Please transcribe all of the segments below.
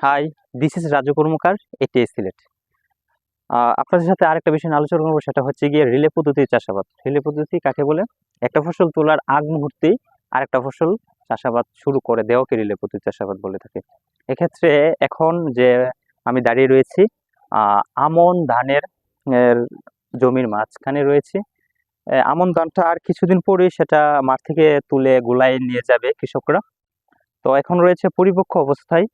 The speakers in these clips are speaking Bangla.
Hi this is Raju Karmakar এটি সিলেট আপনাদের সাথে আরেকটা বিষয় আলোচনা করব, সেটা হচ্ছে গিয়ে রিলে পদ্ধতির চাষাবাদ। রিলে পদ্ধতি কাকে বলে? একটা ফসল তোলার আগ মুহূর্তেই আরেকটা ফসল চাষাবাদ শুরু করে দেওয়াকে রিলে পদ্ধতি চাষাবাদ বলে থাকে। এক্ষেত্রে এখন যে আমি দাঁড়িয়ে রয়েছি আমন ধানের জমির মাঝখানে রয়েছে। আমন ধানটা আর কিছুদিন পরেই সেটা মাঠ থেকে তুলে গোলায় নিয়ে যাবে কৃষকরা। তো এখন রয়েছে পরিপক্ক অবস্থায়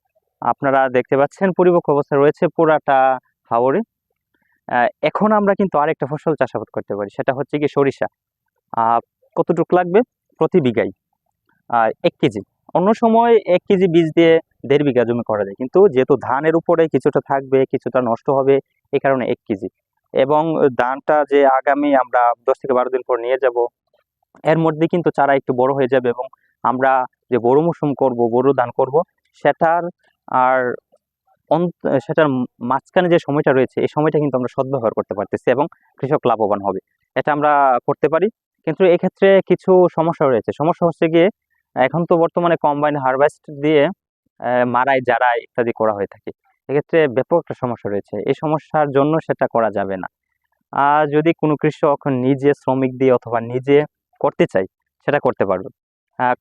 আপনারা দেখতে পাচ্ছেন পরিপক্ক অবস্থায় রয়েছে পোড়াটা হাওরে। এখন আমরা কিন্তু আরেকটা ফসল চাষাবাদ করতে পারি সেটা হচ্ছে কি সরিষা। কতটুকু লাগবে? প্রতি আহ, এক কেজি। অন্য সময় এক কেজি বীজ দিয়ে দেড় বিঘা জমি করা যায় কিন্তু যেহেতু ধানের উপরে কিছুটা থাকবে কিছুটা নষ্ট হবে এই কারণে এক কেজি। এবং ধানটা যে আগামী আমরা দশ থেকে বারো দিন পর নিয়ে যাব এর মধ্যে কিন্তু চারা একটু বড় হয়ে যাবে এবং আমরা যে বড় মৌসুম করব বড় ধান করব সেটার আর সেটার মাঝখানে যে সময়টা রয়েছে, এই সময়টা কিন্তু আমরা সদ্ব্যবহার করতে পারতেছি এবং কৃষক লাভবান হবে। এটা আমরা করতে পারি। কিন্তু এক্ষেত্রে কিছু সমস্যা রয়েছে। সমস্যা হচ্ছে গিয়ে, এখন তো বর্তমানে কম্বাইন হারভেস্ট দিয়ে মারাই, জারাই ইত্যাদি করা হয়ে থাকে। এক্ষেত্রে ব্যাপক একটা সমস্যা রয়েছে। এই সমস্যার জন্য সেটা করা যাবে না। আর যদি কোনো কৃষক নিজে শ্রমিক দিয়ে অথবা নিজে করতে চাই সেটা করতে পারবে।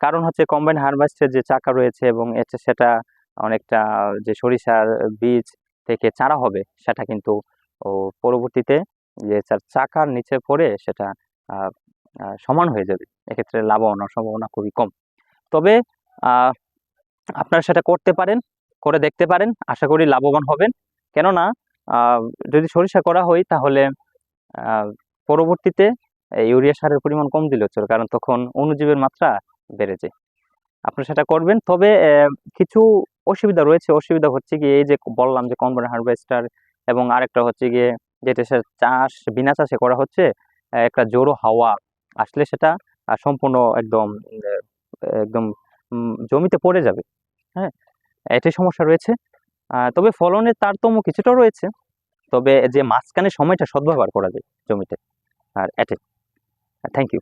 কারণ হচ্ছে কম্বাইন হারভেস্টের যে চাকা রয়েছে এবং এটা সেটা অনেকটা যে সরিষার বীজ থেকে চারা হবে, সেটা কিন্তু পরবর্তীতে যে চাকার নিচে পড়ে সেটা সমান হয়ে যাবে। এক্ষেত্রে লাভবান হওয়ার সম্ভাবনা খুবই কম। তবে আপনারা সেটা করতে পারেন, করে দেখতে পারেন, আশা করি লাভবান হবেন। কেননা যদি সরিষা করা হয় তাহলে পরবর্তীতে ইউরিয়া সারের পরিমাণ কম দিলেও চলে, কারণ তখন অণুজীবের মাত্রা বেড়ে যায়। আপনারা সেটা করবেন, তবে কিছু অসুবিধা রয়েছে, অসুবিধা হচ্ছে কি এই যে বললাম যে কম্বাইন হারভেস্টার এবং আরেকটা হচ্ছে গিয়ে যেটা সে চাষ, বিনা চাষে করা হচ্ছে একটা জোরো হাওয়া আসলে সেটা সম্পূর্ণ একদম একদম জমিতে পড়ে যাবে। হ্যাঁ এটাই সমস্যা রয়েছে। তবে ফলনের তারতম্য কিছুটা রয়েছে, তবে যে মাঝখানে সময়টা সদ্ব্যবহার করা যায় জমিতে। আর এটাই। Thank you